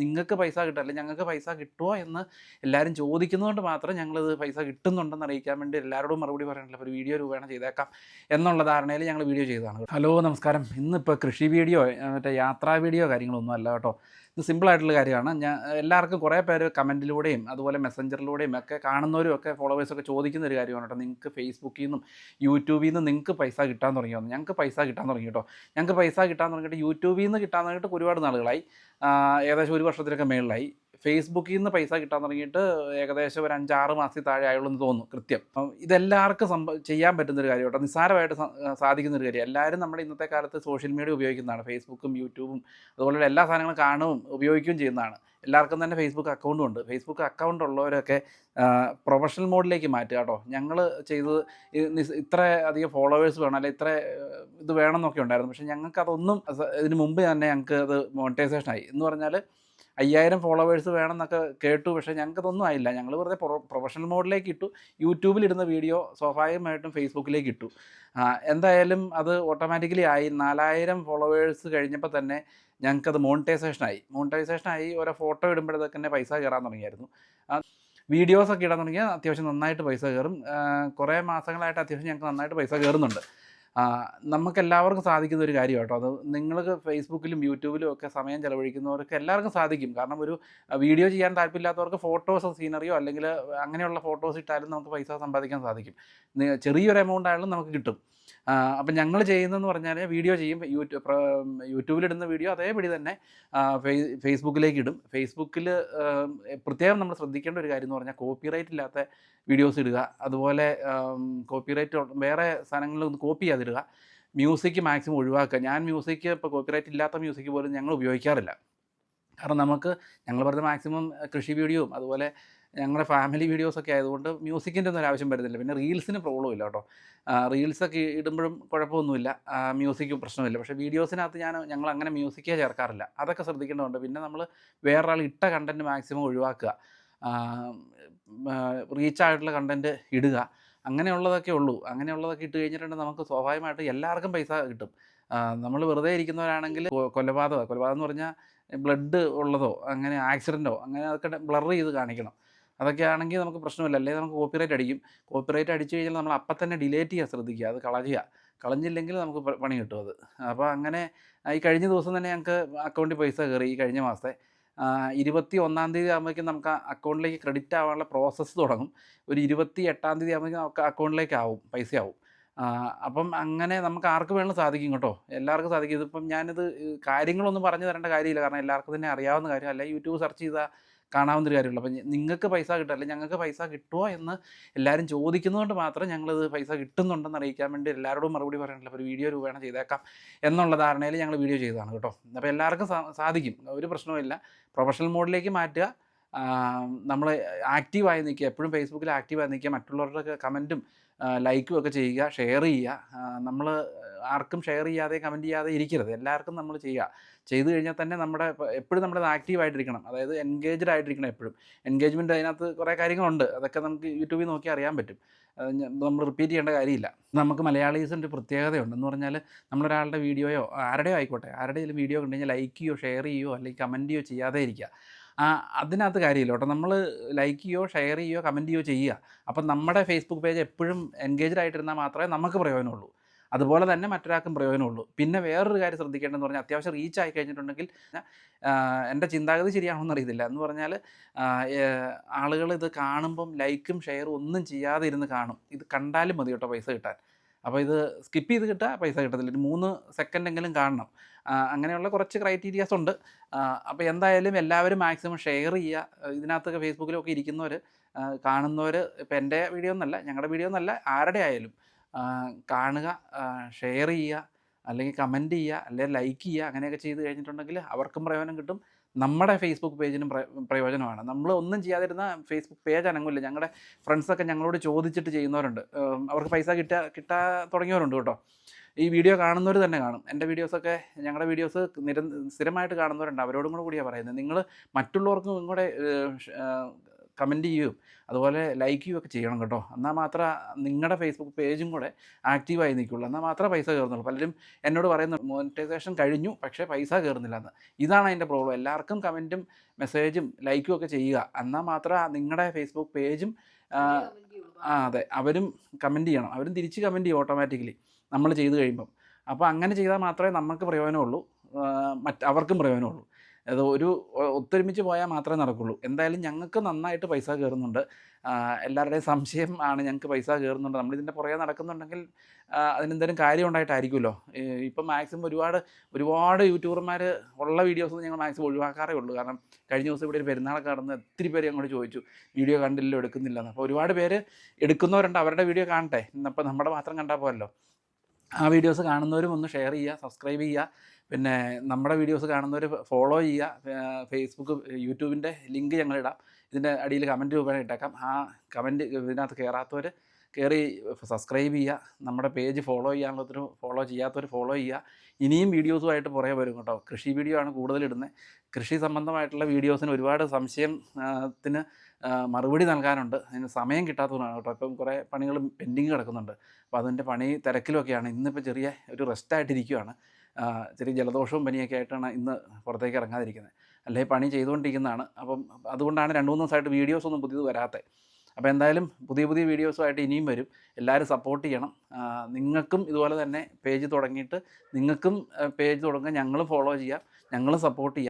നിങ്ങൾക്ക് പൈസ കിട്ടുക അല്ലെങ്കിൽ ഞങ്ങൾക്ക് പൈസ കിട്ടുമോ എന്ന് എല്ലാവരും ചോദിക്കുന്നതുകൊണ്ട് മാത്രം ഞങ്ങളിത് പൈസ കിട്ടുന്നുണ്ടെന്ന് അറിയിക്കാൻ വേണ്ടി എല്ലാവരോടും മറുപടി പറയാനുള്ള ഒരു വീഡിയോ രൂപേണ ചെയ്തേക്കാം എന്നുള്ള ധാരണയിൽ ഞങ്ങൾ വീഡിയോ ചെയ്തതാണ് ഹലോ നമസ്കാരം. ഇന്നിപ്പോൾ കൃഷി വീഡിയോ മറ്റേ യാത്രാ വീഡിയോ കാര്യങ്ങളൊന്നും അല്ല കേട്ടോ. ഇത് സിമ്പിളായിട്ടുള്ള കാര്യമാണ്. ഞാൻ എല്ലാവർക്കും കുറേ പേര് കമന്റിലൂടെയും അതുപോലെ മെസ്സഞ്ചറിലൂടെയും ഒക്കെ കാണുന്നവരും ഒക്കെ ഫോളോവേഴ്സൊക്കെ ചോദിക്കുന്ന ഒരു കാര്യമാണ് കേട്ടോ. നിങ്ങൾക്ക് ഫേസ്ബുക്കിൽ നിന്നും യൂട്യൂബിൽ നിന്ന് നിങ്ങൾക്ക് പൈസ കിട്ടാൻ തുടങ്ങിയോ ഞങ്ങൾക്ക് പൈസ കിട്ടാൻ തുടങ്ങി കേട്ടോ. ഞങ്ങൾക്ക് പൈസ കിട്ടാൻ തുടങ്ങിയിട്ട് യൂട്യൂബിൽ നിന്ന് കിട്ടാൻ തുടങ്ങിയിട്ട് ഒരുപാട് നാളുകളായി. ഏകദേശം ഒരു വർഷത്തിലൊക്കെ മേളിലായി. ഫേസ്ബുക്കിൽ നിന്ന് പൈസ കിട്ടാൻ തുടങ്ങിയിട്ട് ഏകദേശം ഒരു അഞ്ചാറ് മാസത്തിൽ താഴെ ആയുള്ളൂ എന്ന് തോന്നുന്നു കൃത്യം. ഇതെല്ലാവർക്കും സംഭവ ചെയ്യാൻ പറ്റുന്നൊരു കാര്യം കേട്ടോ. നിസ്സാരമായിട്ട് സാധിക്കുന്ന ഒരു കാര്യം. എല്ലാവരും നമ്മുടെ ഇന്നത്തെ കാലത്ത് സോഷ്യൽ മീഡിയ ഉപയോഗിക്കുന്നതാണ്. ഫേസ്ബുക്കും യൂട്യൂബും അതുപോലുള്ള എല്ലാ സാധനങ്ങളും കാണുകയും ഉപയോഗിക്കുകയും ചെയ്യുന്നതാണ്. എല്ലാവർക്കും തന്നെ ഫേസ്ബുക്ക് അക്കൗണ്ടും ഉണ്ട്. ഫേസ്ബുക്ക് അക്കൗണ്ട് ഉള്ളവരൊക്കെ പ്രൊഫഷണൽ മോഡിലേക്ക് മാറ്റുക കേട്ടോ. ഞങ്ങൾ ചെയ്തത് ഇത്ര അധികം ഫോളോവേഴ്സ് വേണം അല്ലെങ്കിൽ ഇത്ര ഇത് വേണമെന്നൊക്കെ ഉണ്ടായിരുന്നു. പക്ഷേ ഞങ്ങൾക്ക് അതൊന്നും ഇതിന് മുമ്പ് തന്നെ ഞങ്ങൾക്ക് അത് മോണിറ്റൈസേഷൻ ആയി എന്ന് പറഞ്ഞാൽ അയ്യായിരം ഫോളോവേഴ്സ് വേണം എന്നൊക്കെ കേട്ടു. പക്ഷേ ഞങ്ങൾക്കതൊന്നും ആയില്ല. ഞങ്ങൾ വെറുതെ പ്രൊഫഷണൽ മോഡിലേക്ക് ഇട്ടു. യൂട്യൂബിൽ ഇടുന്ന വീഡിയോ സ്വാഭാവികമായിട്ടും ഫേസ്ബുക്കിലേക്ക് ഇട്ടു. എന്തായാലും അത് ഓട്ടോമാറ്റിക്കലി ആയി. നാലായിരം ഫോളോവേഴ്സ് കഴിഞ്ഞപ്പോൾ തന്നെ ഞങ്ങൾക്കത് മോണിറ്റൈസേഷൻ ആയി. ഓരോ ഫോട്ടോ ഇടുമ്പോഴത്തേക്ക് തന്നെ പൈസ കയറാൻ തുടങ്ങിയായിരുന്നു. വീഡിയോസൊക്കെ ഇടാൻ തുടങ്ങിയാൽ അത്യാവശ്യം നന്നായിട്ട് പൈസ കയറും കുറേ മാസങ്ങളായിട്ട് അത്യാവശ്യം ഞങ്ങൾക്ക് നന്നായിട്ട് പൈസ കയറുന്നുണ്ട് ആ, നമുക്ക് സാധിക്കുന്ന ഒരു കാര്യം കേട്ടോ അത് നിങ്ങൾക്ക് ഫേസ്ബുക്കിലും യൂട്യൂബിലും ഒക്കെ സമയം ചെലവഴിക്കുന്നവർക്ക് എല്ലാവർക്കും സാധിക്കും. കാരണം ഒരു വീഡിയോ ചെയ്യാൻ താല്പര്യമില്ലാത്തവർക്ക് ഫോട്ടോസോ സീനറിയോ അല്ലെങ്കിൽ അങ്ങനെയുള്ള ഫോട്ടോസ് ഇട്ടാലും നമുക്ക് പൈസ സമ്പാദിക്കാൻ സാധിക്കും. ചെറിയൊരു എമൗണ്ട് ആയാലും നമുക്ക് കിട്ടും. അപ്പം ഞങ്ങൾ ചെയ്യുന്നതെന്ന് പറഞ്ഞാൽ വീഡിയോ ചെയ്യും യൂട്യൂബ് യൂട്യൂബിലിടുന്ന വീഡിയോ അതേപടി തന്നെ ഫേസ്ബുക്കിലേക്ക് ഇടും ഫേസ്ബുക്കിൽ പ്രത്യേകം നമ്മൾ ശ്രദ്ധിക്കേണ്ട ഒരു കാര്യം എന്ന് പറഞ്ഞാൽ കോപ്പിറൈറ്റ് ഇല്ലാത്ത വീഡിയോസ് ഇടുക അതുപോലെ കോപ്പിറൈറ്റ് വേറെ സാധനങ്ങളിലൊന്ന് കോപ്പി ചെയ്യാതിടുക മ്യൂസിക് മാക്സിമം ഒഴിവാക്കുക. ഞാൻ മ്യൂസിക് ഇപ്പോൾ കോപ്പിറൈറ്റ് ഇല്ലാത്ത മ്യൂസിക് പോലും ഞങ്ങൾ ഉപയോഗിക്കാറില്ല. കാരണം നമുക്ക് ഞങ്ങൾ പറഞ്ഞ മാക്സിമം കൃഷി വീഡിയോയും അതുപോലെ ഞങ്ങളുടെ ഫാമിലി വീഡിയോസൊക്കെ ആയതുകൊണ്ട് മ്യൂസിക്കിന്റെ ഒന്നും ആവശ്യം വരുന്നില്ല. പിന്നെ റീൽസിന് പ്രോബ്ലം ഇല്ല കേട്ടോ. റീൽസൊക്കെ ഇടുമ്പോഴും കുഴപ്പമൊന്നുമില്ല. മ്യൂസിക്കും പ്രശ്നമില്ല. പക്ഷേ വീഡിയോസിനകത്ത് ഞാൻ ഞങ്ങൾ അങ്ങനെ മ്യൂസിക്കേ ചേർക്കാറില്ല. അതൊക്കെ ശ്രദ്ധിക്കേണ്ടതുണ്ട്. പിന്നെ നമ്മൾ വേറൊരാൾ ഇട്ട കണ്ടന്റ് മാക്സിമം ഒഴിവാക്കുക. റീച്ചായിട്ടുള്ള കണ്ടന്റ് ഇടുക. അങ്ങനെയുള്ളതൊക്കെ ഉള്ളൂ. അങ്ങനെയുള്ളതൊക്കെ ഇട്ട് കഴിഞ്ഞിട്ടുണ്ടെങ്കിൽ നമുക്ക് സ്വാഭാവികമായിട്ട് എല്ലാവർക്കും പൈസ കിട്ടും. നമ്മൾ വെറുതെ ഇരിക്കുന്നവരാണെങ്കിൽ കൊലപാതകം കൊലപാതകം എന്ന് പറഞ്ഞാൽ ബ്ലഡ് ഉള്ളതോ അങ്ങനെ ആക്സിഡന്റോ അങ്ങനെ അതൊക്കെ ബ്ലർ ചെയ്ത് കാണിക്കണം. അതൊക്കെ ആണെങ്കിൽ നമുക്ക് പ്രശ്നമില്ല. അല്ലെങ്കിൽ നമുക്ക് കോപ്പിറൈറ്റ് അടിക്കും. കോപ്പിറൈറ്റ് അടിച്ചു കഴിഞ്ഞാൽ നമ്മൾ അപ്പം തന്നെ ഡിലേറ്റ് ചെയ്യാൻ ശ്രദ്ധിക്കുക. അത് കളയുക. കളഞ്ഞില്ലെങ്കിൽ നമുക്ക് പണി കിട്ടും അത്. അപ്പോൾ അങ്ങനെ ഈ കഴിഞ്ഞ ദിവസം തന്നെ ഞങ്ങൾക്ക് അക്കൗണ്ടിൽ പൈസ കയറി. ഈ കഴിഞ്ഞ മാസത്തെ ഇരുപത്തി ഒന്നാം തീയതി ആകുമ്പോഴേക്കും നമുക്ക് അക്കൗണ്ടിലേക്ക് ക്രെഡിറ്റ് ആവാനുള്ള പ്രോസസ്സ് തുടങ്ങും. ഒരു ഇരുപത്തി എട്ടാം തീയതി ആകുമ്പോഴേക്കും നമുക്ക് അക്കൗണ്ടിലേക്ക് ആവും പൈസ ആവും. അപ്പം അങ്ങനെ നമുക്ക് ആർക്ക് വേണമെങ്കിലും സാധിക്കും കേട്ടോ. എല്ലാവർക്കും സാധിക്കും. ഇതിപ്പം ഞാനിത് കാര്യങ്ങളൊന്നും പറഞ്ഞു തരേണ്ട കാര്യമില്ല. കാരണം എല്ലാവർക്കും തന്നെ അറിയാവുന്ന കാര്യം. അല്ല യൂട്യൂബ് സെർച്ച് ചെയ്താൽ കാണാവുന്ന ഒരു കാര്യമുള്ളൂ. അപ്പം നിങ്ങൾക്ക് പൈസ കിട്ടുക അല്ലെങ്കിൽ ഞങ്ങൾക്ക് പൈസ കിട്ടുമോ എന്ന് എല്ലാവരും ചോദിക്കുന്നതുകൊണ്ട് മാത്രം ഞങ്ങളിത് പൈസ കിട്ടുന്നുണ്ടെന്ന് അറിയിക്കാൻ വേണ്ടി എല്ലാവരോടും മറുപടി പറയണില്ല. അപ്പോൾ ഒരു വീഡിയോ രൂപേണ ചെയ്തേക്കാം എന്നുള്ള ധാരണയിൽ ഞങ്ങൾ വീഡിയോ ചെയ്തതാണ് കേട്ടോ. അപ്പോൾ എല്ലാവർക്കും സാധിക്കും. ഒരു പ്രശ്നവുമില്ല. പ്രൊഫഷണൽ മോഡിലേക്ക് മാറ്റുക. നമ്മൾ ആക്റ്റീവായി നിൽക്കുക എപ്പോഴും ഫേസ്ബുക്കിൽ ആക്റ്റീവായി നിൽക്കുക മറ്റുള്ളവരുടെ കമന്റും ലൈക്കും ഒക്കെ ചെയ്യുക ഷെയർ ചെയ്യുക. നമ്മൾ ആർക്കും ഷെയർ ചെയ്യാതെ കമന്റ് ചെയ്യാതെ ഇരിക്കരുത്. എല്ലാവർക്കും നമ്മൾ ചെയ്യുക. ചെയ്തു കഴിഞ്ഞാൽ തന്നെ നമ്മുടെ എപ്പോഴും നമ്മുടെ ആക്റ്റീവായിട്ടിരിക്കണം. അതായത് എൻഗേജ്ഡ് ആയിട്ടിരിക്കണം എപ്പോഴും. എൻഗേജ്മെന്റ് അതിനകത്ത് കുറേ കാര്യങ്ങളുണ്ട്. അതൊക്കെ നമുക്ക് യൂട്യൂബിൽ നോക്കി അറിയാൻ പറ്റും. നമ്മൾ റിപ്പീറ്റ് ചെയ്യേണ്ട കാര്യമില്ല. നമുക്ക് മലയാളീസിന്റെ ഒരു പ്രത്യേകതയുണ്ട്. എന്ന് പറഞ്ഞാൽ നമ്മളൊരാളുടെ വീഡിയോയോ ആരുടെയോ ആയിക്കോട്ടെ. ആരുടെയും വീഡിയോ കണ്ടു കഴിഞ്ഞാൽ ലൈക്ക് ചെയ്യോ ഷെയർ ചെയ്യുകയോ അല്ലെങ്കിൽ കമന്റ് ചെയ്യോ ചെയ്യാതെ ഇരിക്കുക. അതിനകത്ത് കാര്യമില്ല കേട്ടോ നമ്മൾ ലൈക്ക് ചെയ്യുമോ ഷെയർ ചെയ്യുമോ കമന്റ് ചെയ്യുമോ ചെയ്യുക. അപ്പം നമ്മുടെ ഫേസ്ബുക്ക് പേജ് എപ്പോഴും എൻഗേജ്ഡ് ആയിട്ടിരുന്നാൽ മാത്രമേ നമുക്ക് പ്രയോജനമുള്ളൂ. അതുപോലെ തന്നെ മറ്റൊരാൾക്കും പ്രയോജനമുള്ളൂ. പിന്നെ വേറൊരു കാര്യം ശ്രദ്ധിക്കേണ്ടതെന്ന് പറഞ്ഞാൽ അത്യാവശ്യം റീച്ച് ആയി കഴിഞ്ഞിട്ടുണ്ടെങ്കിൽ എന്റെ ചിന്താഗതി ശരിയാണെന്ന് അറിയത്തില്ല. എന്ന് പറഞ്ഞാൽ ആളുകൾ ഇത് കാണുമ്പം ലൈക്കും ഷെയറും ഒന്നും ചെയ്യാതെ ഇരുന്ന് കാണും. ഇത് കണ്ടാലും മതി കേട്ടോ പൈസ കിട്ടാൻ. അപ്പോൾ ഇത് സ്കിപ്പ് ചെയ്ത് കിട്ടുക പൈസ കിട്ടത്തില്ല. ഒരു മൂന്ന് സെക്കൻഡ് എങ്കിലും കാണണം. അങ്ങനെയുള്ള കുറച്ച് ക്രൈറ്റീരിയാസ് ഉണ്ട്. അപ്പോൾ എന്തായാലും എല്ലാവരും മാക്സിമം ഷെയർ ചെയ്യുക. ഇതിനകത്തൊക്കെ ഫേസ്ബുക്കിലൊക്കെ ഇരിക്കുന്നവർ കാണുന്നവർ ഇപ്പം എന്റെ വീഡിയോ ഒന്നല്ല ഞങ്ങളുടെ വീഡിയോ ഒന്നല്ല ആരുടെ ആയാലും കാണുക ഷെയർ ചെയ്യുക. അല്ലെങ്കിൽ കമന്റ് ചെയ്യുക അല്ലെങ്കിൽ ലൈക്ക് ചെയ്യുക അങ്ങനെയൊക്കെ ചെയ്ത് കഴിഞ്ഞിട്ടുണ്ടെങ്കിൽ അവർക്കും പ്രയോജനം കിട്ടും. നമ്മുടെ ഫേസ്ബുക്ക് പേജിനും പ്രയോജനമാണ്. നമ്മൾ ഒന്നും ചെയ്യാതിരുന്ന ഫേസ്ബുക്ക് പേജ് അനങ്ങില്ല. ഞങ്ങളുടെ ഫ്രണ്ട്സൊക്കെ ഞങ്ങളോട് ചോദിച്ചിട്ട് ചെയ്യുന്നവരുണ്ട്. അവർക്ക് പൈസ കിട്ടാ കിട്ടാ തുടങ്ങിയവരുണ്ട് കേട്ടോ. ഈ വീഡിയോ കാണുന്നവർ തന്നെ കാണും. എന്റെ വീഡിയോസൊക്കെ ഞങ്ങളുടെ വീഡിയോസ് നിര സ്ഥിരമായിട്ട് കാണുന്നവരുണ്ട്. അവരോടും കൂടെ കൂടിയാണ് പറയുന്നത്. നിങ്ങൾ മറ്റുള്ളവർക്കും ഇങ്ങോട്ട് കമന്റ് ചെയ്യുകയും അതുപോലെ ലൈക്ക് ചെയ്യുകയൊക്കെ ചെയ്യണം കേട്ടോ. എന്നാൽ മാത്രമേ നിങ്ങളുടെ ഫേസ്ബുക്ക് പേജും കൂടെ ആക്റ്റീവായി നിൽക്കുള്ളൂ. എന്നാൽ മാത്രമേ പൈസ കയറുന്നുള്ളൂ. പലരും എന്നോട് പറയുന്ന മോണിറ്റൈസേഷൻ കഴിഞ്ഞു പക്ഷേ പൈസ കയറുന്നില്ല എന്ന് ഇതാണ് അതിന്റെ പ്രോബ്ലം എല്ലാവർക്കും കമന്റും മെസ്സേജും ലൈക്കും ഒക്കെ ചെയ്യുക. എന്നാൽ മാത്രമേ നിങ്ങളുടെ ഫേസ്ബുക്ക് പേജും ആ അതെ. അവരും കമന്റ് ചെയ്യണം. അവരും തിരിച്ച് കമന്റ് ചെയ്യും ഓട്ടോമാറ്റിക്കലി നമ്മൾ ചെയ്ത് കഴിയുമ്പം. അപ്പോൾ അങ്ങനെ ചെയ്താൽ മാത്രമേ നമുക്ക് പ്രയോജനമുള്ളൂ. മറ്റ് അവർക്കും പ്രയോജനമുള്ളൂ. അത് ഒരു ഒത്തൊരുമിച്ച് പോയാൽ മാത്രമേ നടക്കുള്ളൂ. എന്തായാലും ഞങ്ങൾക്ക് നന്നായിട്ട് പൈസ കയറുന്നുണ്ട്. എല്ലാവരുടെയും സംശയം ആണ് ഞങ്ങൾക്ക് പൈസ കയറുന്നുണ്ട്. നമ്മളിതിന്റെ പുറകെ നടക്കുന്നുണ്ടെങ്കിൽ അതിനെന്തെങ്കിലും കാര്യം ഉണ്ടായിട്ടായിരിക്കുമല്ലോ. ഇപ്പം മാക്സിമം ഒരുപാട് ഒരുപാട് യൂട്യൂബർമാർ ഉള്ള വീഡിയോസ് ഞങ്ങൾ മാക്സിമം ഒഴിവാക്കാറേ ഉള്ളൂ. കാരണം കഴിഞ്ഞ ദിവസം ഇവിടെ ഒരു പെരുന്നാളൊക്കെ നടന്ന് ഒത്തിരി പേര് അങ്ങോട്ട് ചോദിച്ചു വീഡിയോ കണ്ടില്ലല്ലോ എടുക്കുന്നില്ലെന്ന് അപ്പോൾ ഒരുപാട് പേര് എടുക്കുന്നവരുണ്ട്. അവരുടെ വീഡിയോ കാണട്ടെ. അപ്പോൾ നമ്മുടെ മാത്രം കണ്ടാൽ പോരല്ലോ. ആ വീഡിയോസ് കാണുന്നവരും ഒന്ന് ഷെയർ ചെയ്യുക സബ്സ്ക്രൈബ് ചെയ്യുക. പിന്നെ നമ്മുടെ വീഡിയോസ് കാണുന്നവർ ഫോളോ ചെയ്യുക. ഫേസ്ബുക്ക് യൂട്യൂബിന്റെ ലിങ്ക് ഞങ്ങളിടാം ഇതിന്റെ അടിയിൽ കമന്റ് രൂപേണ ഇട്ടേക്കാം. ആ കമന്റ് ഇതിനകത്ത് കയറാത്തവർ കയറി സബ്സ്ക്രൈബ് ചെയ്യുക. നമ്മുടെ പേജ് ഫോളോ ചെയ്യാനുള്ളവർ ഫോളോ ചെയ്യാത്തവർ ഫോളോ ചെയ്യുക. ഇനിയും വീഡിയോസുമായിട്ട് പുറകെ വരും കേട്ടോ. കൃഷി വീഡിയോ ആണ് കൂടുതൽ ഇടുന്നത്. കൃഷി സംബന്ധമായിട്ടുള്ള വീഡിയോസിന് ഒരുപാട് സംശയം ത്തിന് ആ, മറുപടി നൽകാനുണ്ട്. അതിന് സമയം കിട്ടാത്തതുകൊണ്ടാണ് കേട്ടോ. ഇപ്പം കുറേ പണികൾ പെൻഡിങ് കിടക്കുന്നുണ്ട്. അപ്പോൾ അതിന്റെ പണി തിരക്കിലൊക്കെയാണ്. ഇന്നിപ്പോൾ ചെറിയ ഒരു റെസ്റ്റായിട്ടിരിക്കുകയാണ് ചെറിയ ജലദോഷവും പനിയൊക്കെ ആയിട്ടാണ് ഇന്ന് പുറത്തേക്ക് ഇറങ്ങാതിരിക്കുന്നത്. അല്ലെങ്കിൽ പണി ചെയ്തുകൊണ്ടിരിക്കുന്നതാണ്. അപ്പം അതുകൊണ്ടാണ് രണ്ട് മൂന്ന് ദിവസമായിട്ട് വീഡിയോസ് ഒന്നും പുതിയത് വരാത്തത് അപ്പോൾ എന്തായാലും പുതിയ പുതിയ വീഡിയോസുമായിട്ട് ഇനിയും വരും. എല്ലാവരും സപ്പോർട്ട് ചെയ്യണം. നിങ്ങൾക്കും ഇതുപോലെ തന്നെ പേജ് തുടങ്ങിയിട്ട് നിങ്ങൾക്കും പേജ് തുടങ്ങുക. ഞങ്ങളും ഫോളോ ചെയ്യാം ഞങ്ങളും സപ്പോർട്ട് ചെയ്യാം